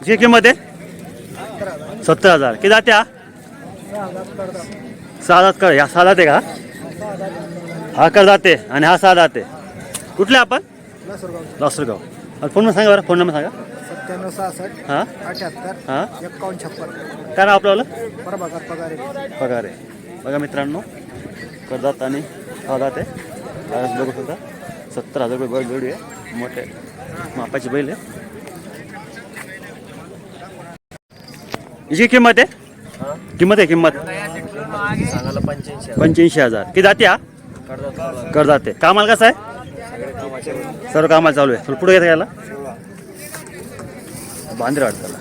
किती किंमत आहे? सत्तर हजार. किती जाते हा? सहा कर ह्या सहा आहे का? हा कर जाते आणि हा सहा दात आहे कुठले आपण? लासूरगाव. फोन नंबर सांगा बरं. फोन नंबर सांगा. सत्त्याण्णव सहासष्ट हां? अठ्याहत्तर हां? एकावन्न छप्पन. काय नाव आपलं? पगारे. पगार. आहे बघा मित्रांनो करदात आणि दात आहे. बघू शकता सत्तर हजार रुपये बैल जोडी आहे. मोठे. मापाची बैल आहे. हिची किंमत आहे? किंमत आहे किंमत? सांगायला पंच्याऐंशी पंच्याऐंशी हजार. किती जाते हा? कर जाते. कामाला कसं आहे? सर्व कामाला चालू आहे. पुढे घेता याला बांद्रे वाटतं त्याला.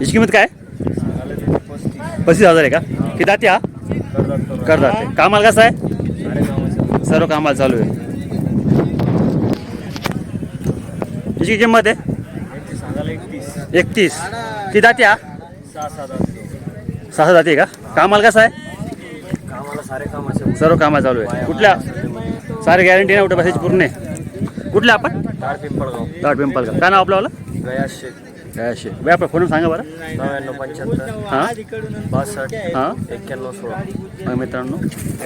याची किंमत काय? पस्तीस हजार आहे का? किती जाते हा कर जाते कामाला कसं आहे? सर्व कामाला चालू आहे. याची किंमत आहे? एकतीस. किती जाते हा सहा जाते का? कामाला कसं आहे? सर्व कामाला चालू आहे. कुठल्या? सारे गॅरंटी ना कुठे बसायची पूर्ण आहे कुठल्या आपण? ताड पिंपळगाव. दाट पिंपल का काय नाव आपलं? गया शेख. असे व्यापार फोन सांगा बरं. नव्याण्णव पंच्याहत्तर हां बासष्ट हां? एक्क्याण्णव सोळा. मित्रांनो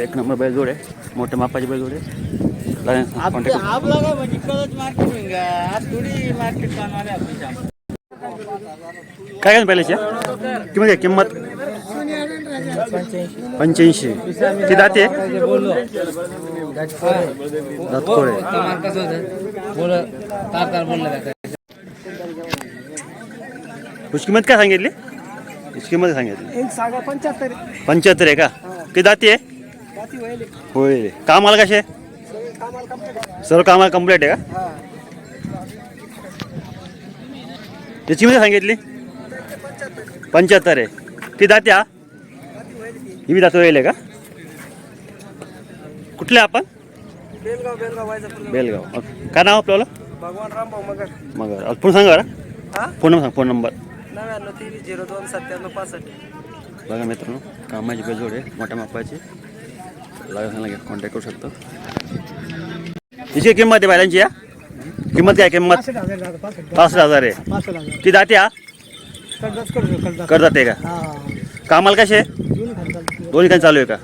एक नंबर बैल जोड आहे मोठ्या मापाची बैल जोड. आहे काय म्हणजे कळत मार्केट होईन का? आज थोडी मार्केट कामाला आपली जाम काय काय पहिल्याची किंमत आहे किंमत? पंच्याऐंशी. किती जाते दातखोळे कमाल कसं होतं बोल तार तार बोललं का तुझी किंमत काय सांगितली? तुझी किंमत सांगितली. एक सांगा पंच्याहत्तर पंच्याहत्तर आहे का? किती जाते आहे? होय कामाला कसे सर्व कामाला कंप्लीट आहे का? त्याची किंमत सांगितली? पंच्याहत्तर आहे. किती जाते हा? ही बी जातो येईल का? कुठले आपण? बेलगाव बेलगाव वायजापूर बेलगाव. अ, काय नाव आपल्याला भगवान रामभाऊ मगर. मग फोन सांगा बरं. हा? फोन नंबर सांग फोन नंबर. नव्याण्णव तेवीस झिरो दोन सत्त्याण्णव पासष्ट. बघा मित्रांनो कामाची बेजोड आहे मोठ्या मापाची. लागेल कॉन्टॅक्ट करू शकतो. हिची किंमत आहे बैलांची या? किंमत काय किंमत? पासष्ट हजार आहे. ती जाते हा? कर्जाच करतो कर्जाच कर जाते का? हा. कामाला कसे दोन्ही काही चालू आहे का?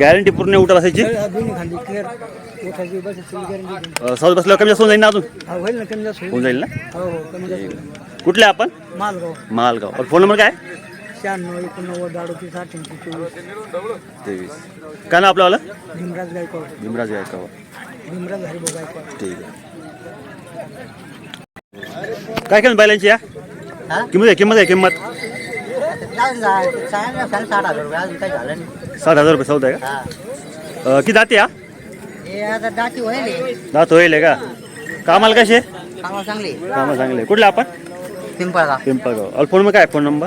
गॅरंटी पूर्ण उठा बसायची तर दोन्ही खाली क्लिअर उठायची बसायची गॅरंटी अ, साऊथ बसल्यावर कमी जास्त होऊन जाईल ना अजून? होईल ना कमी जास्त होऊन जाईल ना? हो हो. कुठले आपण? मालगाव. मालगाव. फोन नंबर काय? शहाण्णव एकोणनव्वद अडतीस अठ्ठ्याऐंशी चोवीस. तेवीस. काय नाव आपल्याला भीमराज गायकवाड. भीमराज गायकवाड. भीमराज हरिभाऊ गायकवाड. ठीक आहे. काय किंमत बैलांची या? किंमत आहे किंमत आहे किंमत. साठ हजार रुपये अजून काही झालं नाही. सात हजार रुपये सौदा आहे का? अ, किती जाते हे? आता होईल दात होईल का? कामाला कसे? कामाला चांगली. कामाला चांगले. कुठले आपण? पिंपळगा पिंपळगाव. अल फोन काय? Phone number?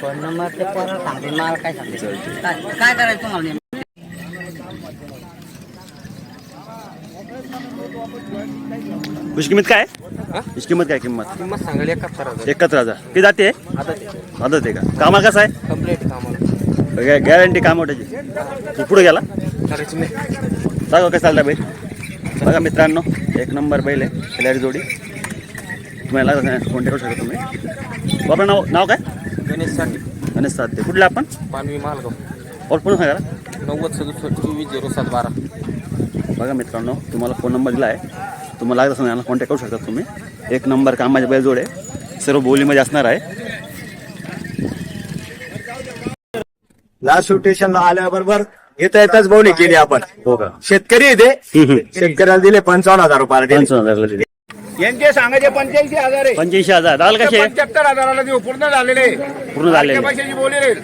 फोन नंबर ते परत सांगते मला काय सांगते काय काय करायचं तुम्हाला नेमकं? किंमत काय? किंमत काय किंमत? किंमत सांगायला एकाहत्तर हजार. एकाहत्तर हजार. किती जाते आता आदत आहे. का? कामाला कसं आहे? कंप्लीट कामाला. गॅरंटी काम तू पुढे गेला? सांगा कसं चालतं बैल. बघा मित्रांनो एक नंबर बैल आहे खिलाडी जोडी. तुम्हाला कॉन्टॅक्ट करू शकता तुम्ही. बाबा नाव नाव काय? गणेश साधते कुठले आपण? पानवी मालगाव. और पुन्हा सांगा. नव्वद सदुसष्ट चोवीस झिरो सात बारा. बघा मित्रांनो तुम्हाला फ़ोन नंबर दिला आहे. तुम्हाला लागत असेल यांना कॉन्टॅक्ट करू शकता तुम्ही. एक नंबर कामाचे बैल जोड. आहे सर्व बोलीमध्ये असणार आहे. लास्ट स्टेशनला आल्याबरोबर येता येताच बोवणी केली आपण. हो का? शेतकरी आहे ते. शेतकऱ्याला दिले पंचावन्न हजार रुपये पंचावन्न हजारला दिले. यांचे सांगायचे पंच्याऐंशी हजार आहे. पंच्याऐंशी हजार. दाल कसे? पंच्याहत्तर हजाराला देऊ. पूर्ण झालेले. पूर्ण झालेले. पैशाची बोली राहील